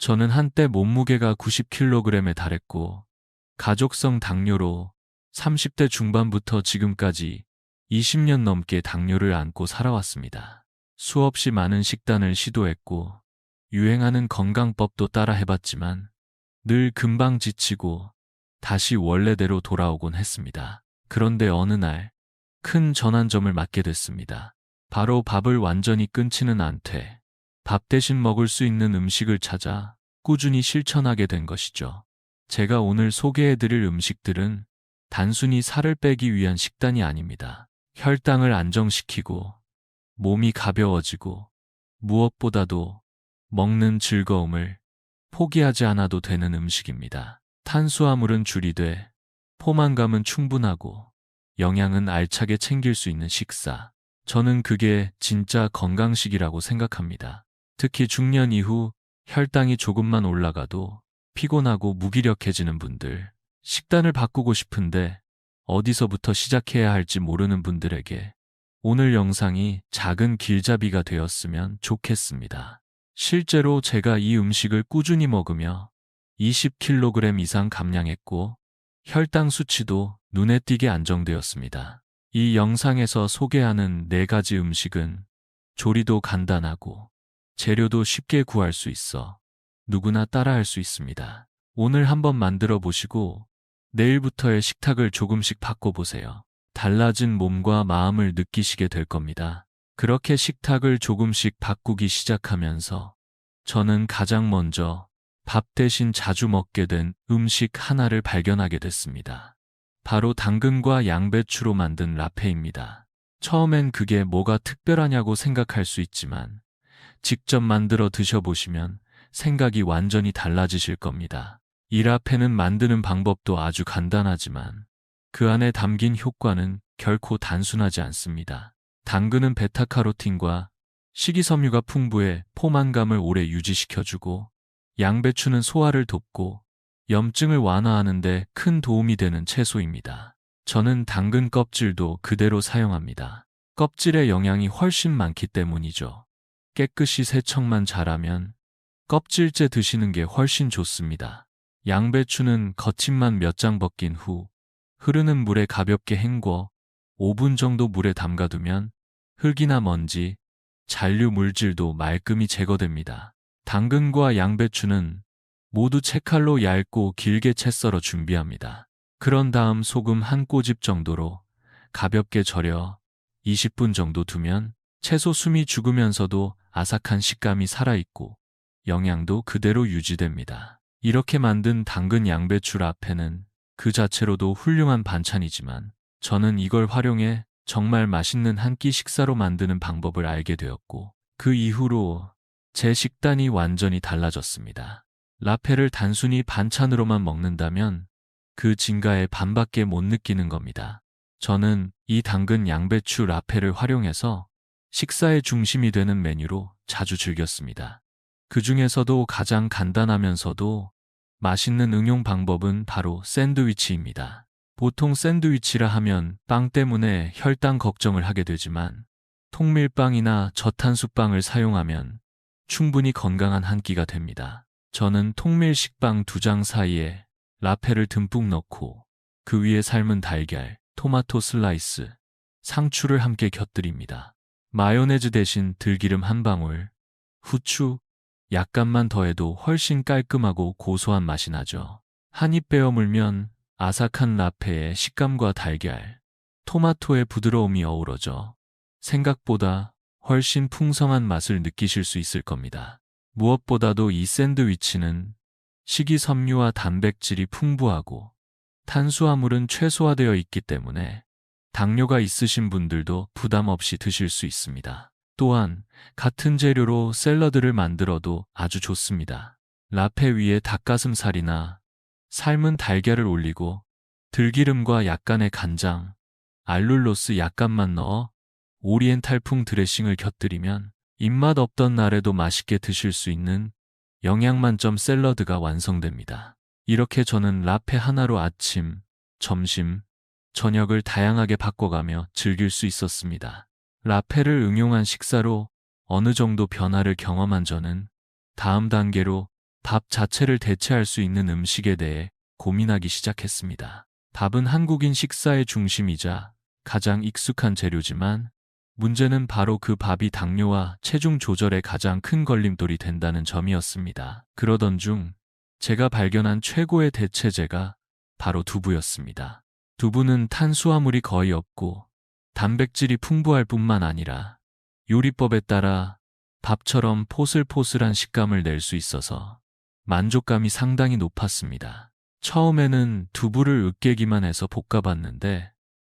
저는 한때 몸무게가 90kg에 달했고, 가족성 당뇨로 30대 중반부터 지금까지 20년 넘게 당뇨를 안고 살아왔습니다. 수없이 많은 식단을 시도했고, 유행하는 건강법도 따라 해봤지만, 늘 금방 지치고, 다시 원래대로 돌아오곤 했습니다. 그런데 어느 날, 큰 전환점을 맞게 됐습니다. 바로 밥을 완전히 끊지는 않되, 밥 대신 먹을 수 있는 음식을 찾아 꾸준히 실천하게 된 것이죠. 제가 오늘 소개해드릴 음식들은 단순히 살을 빼기 위한 식단이 아닙니다. 혈당을 안정시키고 몸이 가벼워지고 무엇보다도 먹는 즐거움을 포기하지 않아도 되는 음식입니다. 탄수화물은 줄이되 포만감은 충분하고 영양은 알차게 챙길 수 있는 식사. 저는 그게 진짜 건강식이라고 생각합니다. 특히 중년 이후 혈당이 조금만 올라가도 피곤하고 무기력해지는 분들, 식단을 바꾸고 싶은데 어디서부터 시작해야 할지 모르는 분들에게 오늘 영상이 작은 길잡이가 되었으면 좋겠습니다. 실제로 제가 이 음식을 꾸준히 먹으며 20kg 이상 감량했고 혈당 수치도 눈에 띄게 안정되었습니다. 이 영상에서 소개하는 네 가지 음식은 조리도 간단하고 재료도 쉽게 구할 수 있어 누구나 따라할 수 있습니다. 오늘 한번 만들어 보시고 내일부터의 식탁을 조금씩 바꿔보세요. 달라진 몸과 마음을 느끼시게 될 겁니다. 그렇게 식탁을 조금씩 바꾸기 시작하면서 저는 가장 먼저 밥 대신 자주 먹게 된 음식 하나를 발견하게 됐습니다. 바로 당근과 양배추로 만든 라페입니다. 처음엔 그게 뭐가 특별하냐고 생각할 수 있지만 직접 만들어 드셔보시면 생각이 완전히 달라지실 겁니다. 이 라페는 만드는 방법도 아주 간단하지만 그 안에 담긴 효과는 결코 단순하지 않습니다. 당근은 베타카로틴과 식이섬유가 풍부해 포만감을 오래 유지시켜주고 양배추는 소화를 돕고 염증을 완화하는데 큰 도움이 되는 채소입니다. 저는 당근 껍질도 그대로 사용합니다. 껍질의 영양이 훨씬 많기 때문이죠. 깨끗이 세척만 잘하면 껍질째 드시는 게 훨씬 좋습니다. 양배추는 겉잎만 몇 장 벗긴 후 흐르는 물에 가볍게 헹궈 5분 정도 물에 담가두면 흙이나 먼지, 잔류 물질도 말끔히 제거됩니다. 당근과 양배추는 모두 채칼로 얇고 길게 채 썰어 준비합니다. 그런 다음 소금 한 꼬집 정도로 가볍게 절여 20분 정도 두면 채소 숨이 죽으면서도 아삭한 식감이 살아있고 영양도 그대로 유지됩니다. 이렇게 만든 당근 양배추 라페는 그 자체로도 훌륭한 반찬이지만 저는 이걸 활용해 정말 맛있는 한 끼 식사로 만드는 방법을 알게 되었고 그 이후로 제 식단이 완전히 달라졌습니다. 라페를 단순히 반찬으로만 먹는다면 그 진가의 반밖에 못 느끼는 겁니다. 저는 이 당근 양배추 라페를 활용해서 식사의 중심이 되는 메뉴로 자주 즐겼습니다. 그 중에서도 가장 간단하면서도 맛있는 응용 방법은 바로 샌드위치입니다. 보통 샌드위치라 하면 빵 때문에 혈당 걱정을 하게 되지만 통밀빵이나 저탄수빵을 사용하면 충분히 건강한 한 끼가 됩니다. 저는 통밀 식빵 두 장 사이에 라페를 듬뿍 넣고 그 위에 삶은 달걀, 토마토 슬라이스, 상추를 함께 곁들입니다. 마요네즈 대신 들기름 한 방울, 후추, 약간만 더해도 훨씬 깔끔하고 고소한 맛이 나죠. 한 입 베어 물면 아삭한 라페의 식감과 달걀, 토마토의 부드러움이 어우러져 생각보다 훨씬 풍성한 맛을 느끼실 수 있을 겁니다. 무엇보다도 이 샌드위치는 식이섬유와 단백질이 풍부하고 탄수화물은 최소화되어 있기 때문에 당뇨가 있으신 분들도 부담 없이 드실 수 있습니다. 또한 같은 재료로 샐러드를 만들어도 아주 좋습니다. 라페 위에 닭가슴살이나 삶은 달걀을 올리고 들기름과 약간의 간장, 알룰로스 약간만 넣어 오리엔탈풍 드레싱을 곁들이면 입맛 없던 날에도 맛있게 드실 수 있는 영양 만점 샐러드가 완성됩니다. 이렇게 저는 라페 하나로 아침, 점심, 저녁을 다양하게 바꿔가며 즐길 수 있었습니다. 라페를 응용한 식사로 어느 정도 변화를 경험한 저는 다음 단계로 밥 자체를 대체할 수 있는 음식에 대해 고민하기 시작했습니다. 밥은 한국인 식사의 중심이자 가장 익숙한 재료지만 문제는 바로 그 밥이 당뇨와 체중 조절에 가장 큰 걸림돌이 된다는 점이었습니다. 그러던 중 제가 발견한 최고의 대체제가 바로 두부였습니다. 두부는 탄수화물이 거의 없고 단백질이 풍부할 뿐만 아니라 요리법에 따라 밥처럼 포슬포슬한 식감을 낼 수 있어서 만족감이 상당히 높았습니다. 처음에는 두부를 으깨기만 해서 볶아봤는데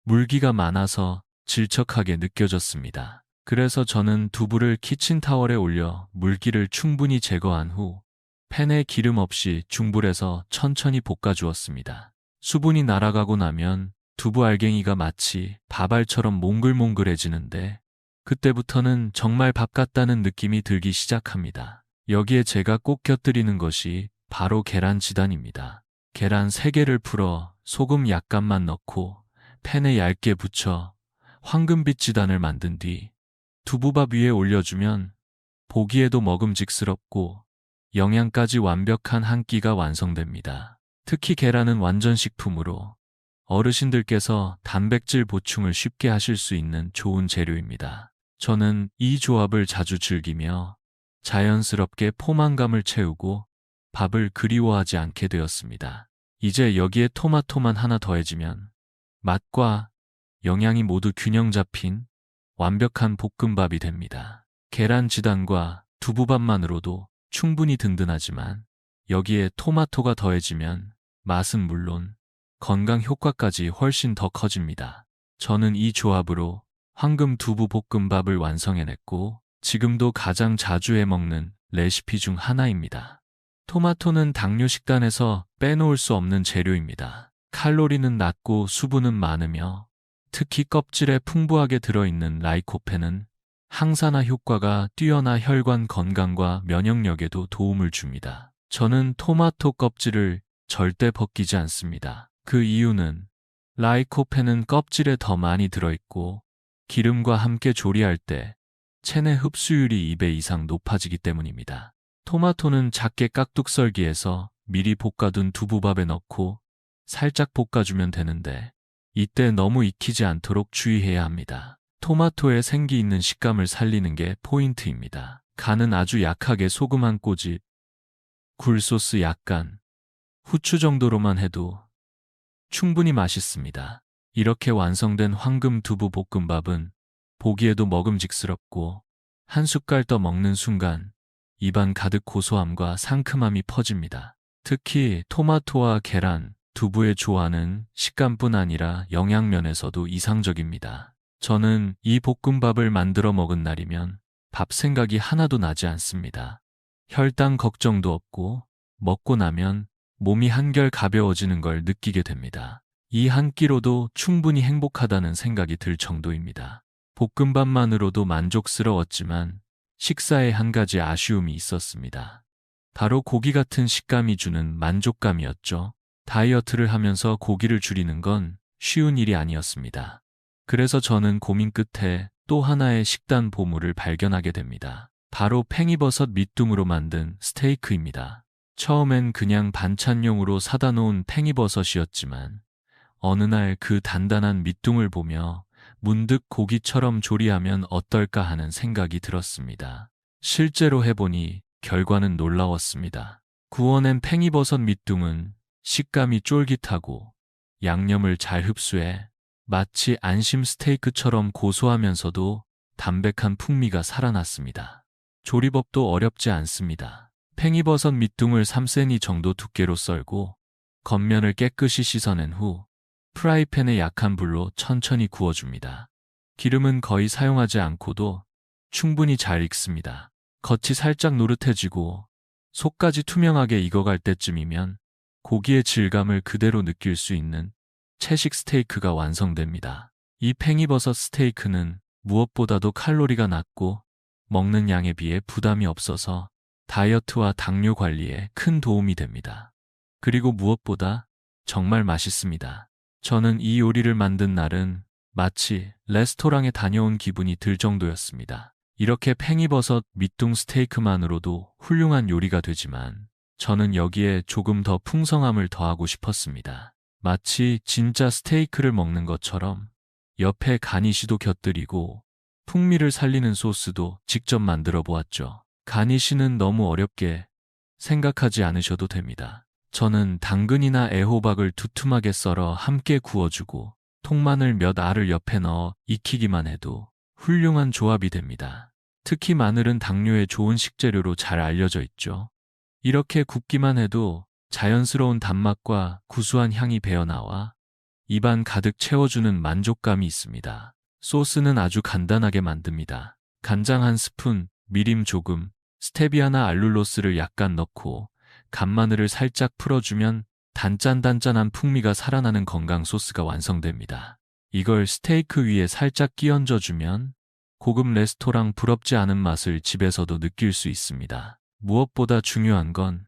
물기가 많아서 질척하게 느껴졌습니다. 그래서 저는 두부를 키친타월에 올려 물기를 충분히 제거한 후 팬에 기름 없이 중불에서 천천히 볶아주었습니다. 수분이 날아가고 나면 두부 알갱이가 마치 밥알처럼 몽글몽글해지는데 그때부터는 정말 밥 같다는 느낌이 들기 시작합니다. 여기에 제가 꼭 곁들이는 것이 바로 계란 지단입니다. 계란 3개를 풀어 소금 약간만 넣고 팬에 얇게 붙여 황금빛 지단을 만든 뒤 두부밥 위에 올려주면 보기에도 먹음직스럽고 영양까지 완벽한 한 끼가 완성됩니다. 특히 계란은 완전 식품으로 어르신들께서 단백질 보충을 쉽게 하실 수 있는 좋은 재료입니다. 저는 이 조합을 자주 즐기며 자연스럽게 포만감을 채우고 밥을 그리워하지 않게 되었습니다. 이제 여기에 토마토만 하나 더해지면 맛과 영양이 모두 균형 잡힌 완벽한 볶음밥이 됩니다. 계란 지단과 두부밥만으로도 충분히 든든하지만 여기에 토마토가 더해지면 맛은 물론 건강 효과까지 훨씬 더 커집니다. 저는 이 조합으로 황금 두부 볶음밥을 완성해냈고 지금도 가장 자주 해 먹는 레시피 중 하나입니다. 토마토는 당뇨 식단에서 빼놓을 수 없는 재료입니다. 칼로리는 낮고 수분은 많으며 특히 껍질에 풍부하게 들어있는 라이코펜은 항산화 효과가 뛰어나 혈관 건강과 면역력에도 도움을 줍니다. 저는 토마토 kop질을 절대 벗기지 않습니다. 그 이유는 라이코펜은 껍질에 더 많이 들어있고 기름과 함께 조리할 때 체내 흡수율이 2배 이상 높아지기 때문입니다. 토마토는 작게 깍둑 썰기해서 미리 볶아둔 두부밥에 넣고 살짝 볶아주면 되는데 이때 너무 익히지 않도록 주의해야 합니다. 토마토의 생기 있는 식감을 살리는 게 포인트입니다. 간은 아주 약하게 소금 한 꼬집, 굴소스 약간, 후추 정도로만 해도 충분히 맛있습니다. 이렇게 완성된 황금 두부 볶음밥은 보기에도 먹음직스럽고 한 숟갈 떠 먹는 순간 입안 가득 고소함과 상큼함이 퍼집니다. 특히 토마토와 계란, 두부의 조화는 식감뿐 아니라 영양면에서도 이상적입니다. 저는 이 볶음밥을 만들어 먹은 날이면 밥 생각이 하나도 나지 않습니다. 혈당 걱정도 없고 먹고 나면 몸이 한결 가벼워지는 걸 느끼게 됩니다. 이 한 끼로도 충분히 행복하다는 생각이 들 정도입니다. 볶음밥만으로도 만족스러웠지만 식사에 한 가지 아쉬움이 있었습니다. 바로 고기 같은 식감이 주는 만족감이었죠. 다이어트를 하면서 고기를 줄이는 건 쉬운 일이 아니었습니다. 그래서 저는 고민 끝에 또 하나의 식단 보물을 발견하게 됩니다. 바로 팽이버섯 밑둥으로 만든 스테이크입니다. 처음엔 그냥 반찬용으로 사다 놓은 팽이버섯이었지만 어느 날 그 단단한 밑둥을 보며 문득 고기처럼 조리하면 어떨까 하는 생각이 들었습니다. 실제로 해보니 결과는 놀라웠습니다. 구워낸 팽이버섯 밑둥은 식감이 쫄깃하고 양념을 잘 흡수해 마치 안심 스테이크처럼 고소하면서도 담백한 풍미가 살아났습니다. 조리법도 어렵지 않습니다. 팽이버섯 밑둥을 3cm 정도 두께로 썰고 겉면을 깨끗이 씻어낸 후 프라이팬에 약한 불로 천천히 구워줍니다. 기름은 거의 사용하지 않고도 충분히 잘 익습니다. 겉이 살짝 노릇해지고 속까지 투명하게 익어갈 때쯤이면 고기의 질감을 그대로 느낄 수 있는 채식 스테이크가 완성됩니다. 이 팽이버섯 스테이크는 무엇보다도 칼로리가 낮고 먹는 양에 비해 부담이 없어서 다이어트와 당뇨 관리에 큰 도움이 됩니다. 그리고 무엇보다 정말 맛있습니다. 저는 이 요리를 만든 날은 마치 레스토랑에 다녀온 기분이 들 정도였습니다. 이렇게 팽이버섯 밑둥 스테이크만으로도 훌륭한 요리가 되지만 저는 여기에 조금 더 풍성함을 더하고 싶었습니다. 마치 진짜 스테이크를 먹는 것처럼 옆에 가니시도 곁들이고 풍미를 살리는 소스도 직접 만들어 보았죠. 가니시는 너무 어렵게 생각하지 않으셔도 됩니다. 저는 당근이나 애호박을 두툼하게 썰어 함께 구워주고 통마늘 몇 알을 옆에 넣어 익히기만 해도 훌륭한 조합이 됩니다. 특히 마늘은 당뇨에 좋은 식재료로 잘 알려져 있죠. 이렇게 굽기만 해도 자연스러운 단맛과 구수한 향이 배어나와 입안 가득 채워주는 만족감이 있습니다. 소스는 아주 간단하게 만듭니다. 간장 한 스푼, 미림 조금, 스테비아나 알룰로스를 약간 넣고 간마늘을 살짝 풀어주면 단짠단짠한 풍미가 살아나는 건강 소스가 완성됩니다. 이걸 스테이크 위에 살짝 끼얹어주면 고급 레스토랑 부럽지 않은 맛을 집에서도 느낄 수 있습니다. 무엇보다 중요한 건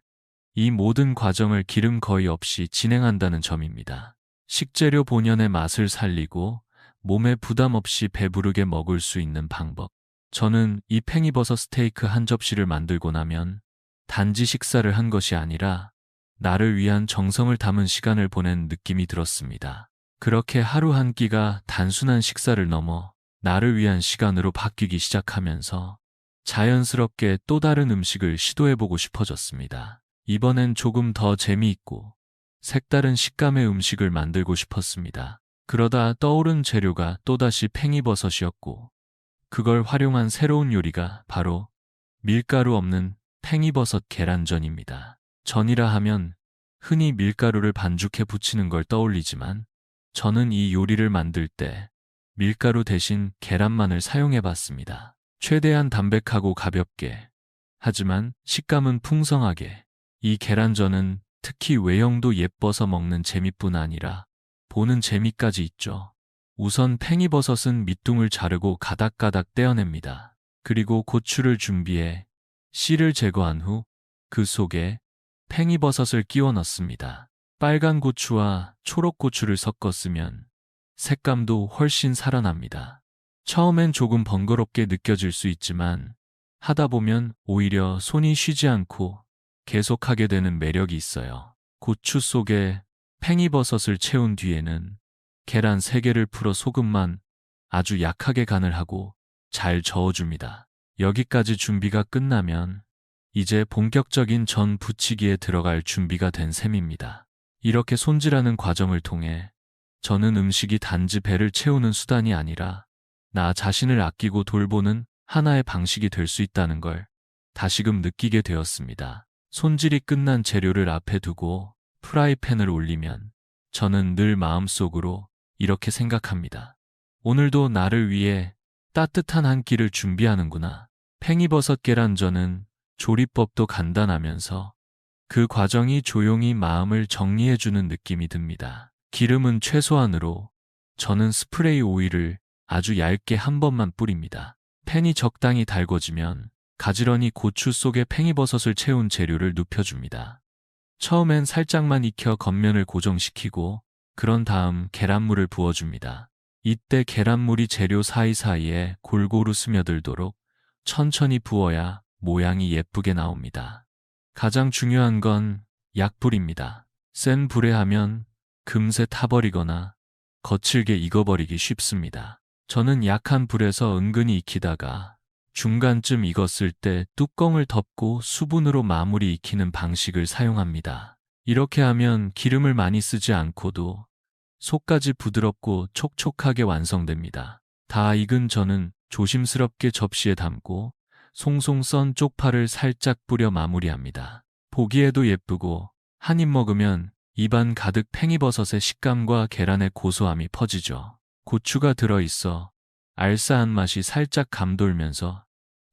이 모든 과정을 기름 거의 없이 진행한다는 점입니다. 식재료 본연의 맛을 살리고 몸에 부담 없이 배부르게 먹을 수 있는 방법. 저는 이 팽이버섯 스테이크 한 접시를 만들고 나면 단지 식사를 한 것이 아니라 나를 위한 정성을 담은 시간을 보낸 느낌이 들었습니다. 그렇게 하루 한 끼가 단순한 식사를 넘어 나를 위한 시간으로 바뀌기 시작하면서 자연스럽게 또 다른 음식을 시도해보고 싶어졌습니다. 이번엔 조금 더 재미있고 색다른 식감의 음식을 만들고 싶었습니다. 그러다 떠오른 재료가 또다시 팽이버섯이었고 그걸 활용한 새로운 요리가 바로 밀가루 없는 팽이버섯 계란전입니다. 전이라 하면 흔히 밀가루를 반죽해 붙이는 걸 떠올리지만 저는 이 요리를 만들 때 밀가루 대신 계란만을 사용해 봤습니다. 최대한 담백하고 가볍게 하지만 식감은 풍성하게 이 계란전은 특히 외형도 예뻐서 먹는 재미뿐 아니라 보는 재미까지 있죠. 우선 팽이버섯은 밑둥을 자르고 가닥가닥 떼어냅니다. 그리고 고추를 준비해 씨를 제거한 후 그 속에 팽이버섯을 끼워 넣습니다. 빨간 고추와 초록 고추를 섞었으면 색감도 훨씬 살아납니다. 처음엔 조금 번거롭게 느껴질 수 있지만 하다 보면 오히려 손이 쉬지 않고 계속하게 되는 매력이 있어요. 고추 속에 팽이버섯을 채운 뒤에는 계란 3개를 풀어 소금만 아주 약하게 간을 하고 잘 저어줍니다. 여기까지 준비가 끝나면 이제 본격적인 전 부치기에 들어갈 준비가 된 셈입니다. 이렇게 손질하는 과정을 통해 저는 음식이 단지 배를 채우는 수단이 아니라 나 자신을 아끼고 돌보는 하나의 방식이 될 수 있다는 걸 다시금 느끼게 되었습니다. 손질이 끝난 재료를 앞에 두고 프라이팬을 올리면 저는 늘 마음속으로 이렇게 생각합니다. 오늘도 나를 위해 따뜻한 한 끼를 준비하는구나. 팽이버섯 계란전은 조리법도 간단하면서 그 과정이 조용히 마음을 정리해주는 느낌이 듭니다. 기름은 최소한으로 저는 스프레이 오일을 아주 얇게 한 번만 뿌립니다. 팬이 적당히 달궈지면 가지런히 고추 속에 팽이버섯을 채운 재료를 눕혀줍니다. 처음엔 살짝만 익혀 겉면을 고정시키고 그런 다음 계란물을 부어줍니다. 이때 계란물이 재료 사이사이에 골고루 스며들도록 천천히 부어야 모양이 예쁘게 나옵니다. 가장 중요한 건 약불입니다. 센 불에 하면 금세 타버리거나 거칠게 익어버리기 쉽습니다. 저는 약한 불에서 은근히 익히다가 중간쯤 익었을 때 뚜껑을 덮고 수분으로 마무리 익히는 방식을 사용합니다. 이렇게 하면 기름을 많이 쓰지 않고도 속까지 부드럽고 촉촉하게 완성됩니다. 다 익은 저는 조심스럽게 접시에 담고 송송 썬 쪽파를 살짝 뿌려 마무리합니다. 보기에도 예쁘고 한 입 먹으면 입안 가득 팽이버섯의 식감과 계란의 고소함이 퍼지죠. 고추가 들어있어 알싸한 맛이 살짝 감돌면서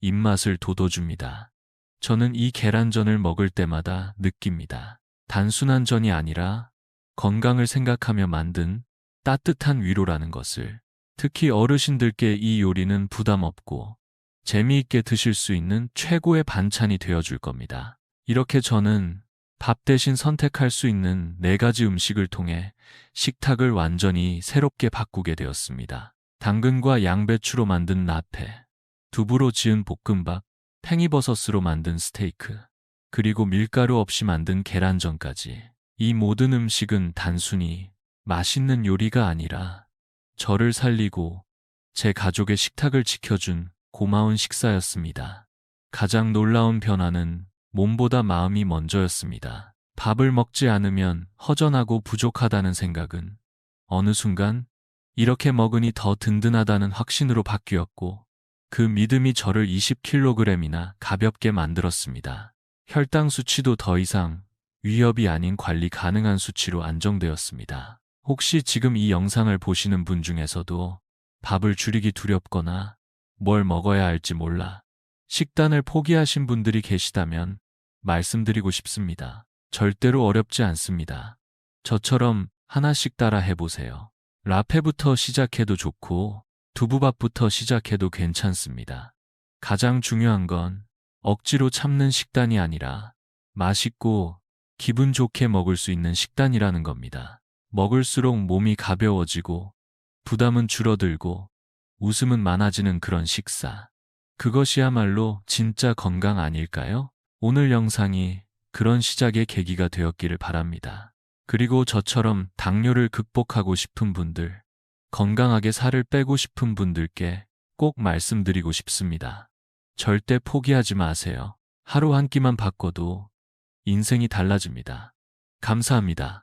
입맛을 돋워줍니다. 저는 이 계란전을 먹을 때마다 느낍니다. 단순한 전이 아니라 건강을 생각하며 만든 따뜻한 위로라는 것을 특히 어르신들께 이 요리는 부담 없고 재미있게 드실 수 있는 최고의 반찬이 되어줄 겁니다. 이렇게 저는 밥 대신 선택할 수 있는 네 가지 음식을 통해 식탁을 완전히 새롭게 바꾸게 되었습니다. 당근과 양배추로 만든 나페, 두부로 지은 볶음밥, 팽이버섯으로 만든 스테이크, 그리고 밀가루 없이 만든 계란전까지. 이 모든 음식은 단순히 맛있는 요리가 아니라 저를 살리고 제 가족의 식탁을 지켜준 고마운 식사였습니다. 가장 놀라운 변화는 몸보다 마음이 먼저였습니다. 밥을 먹지 않으면 허전하고 부족하다는 생각은 어느 순간 이렇게 먹으니 더 든든하다는 확신으로 바뀌었고 그 믿음이 저를 20kg이나 가볍게 만들었습니다. 혈당 수치도 더 이상 위협이 아닌 관리 가능한 수치로 안정되었습니다. 혹시 지금 이 영상을 보시는 분 중에서도 밥을 줄이기 두렵거나 뭘 먹어야 할지 몰라 식단을 포기하신 분들이 계시다면 말씀드리고 싶습니다. 절대로 어렵지 않습니다. 저처럼 하나씩 따라 해보세요. 라페부터 시작해도 좋고 두부밥부터 시작해도 괜찮습니다. 가장 중요한 건 억지로 참는 식단이 아니라 맛있고 기분 좋게 먹을 수 있는 식단이라는 겁니다. 먹을수록 몸이 가벼워지고 부담은 줄어들고 웃음은 많아지는 그런 식사. 그것이야말로 진짜 건강 아닐까요? 오늘 영상이 그런 시작의 계기가 되었기를 바랍니다. 그리고 저처럼 당뇨를 극복하고 싶은 분들, 건강하게 살을 빼고 싶은 분들께 꼭 말씀드리고 싶습니다. 절대 포기하지 마세요. 하루 한 끼만 바꿔도 인생이 달라집니다. 감사합니다.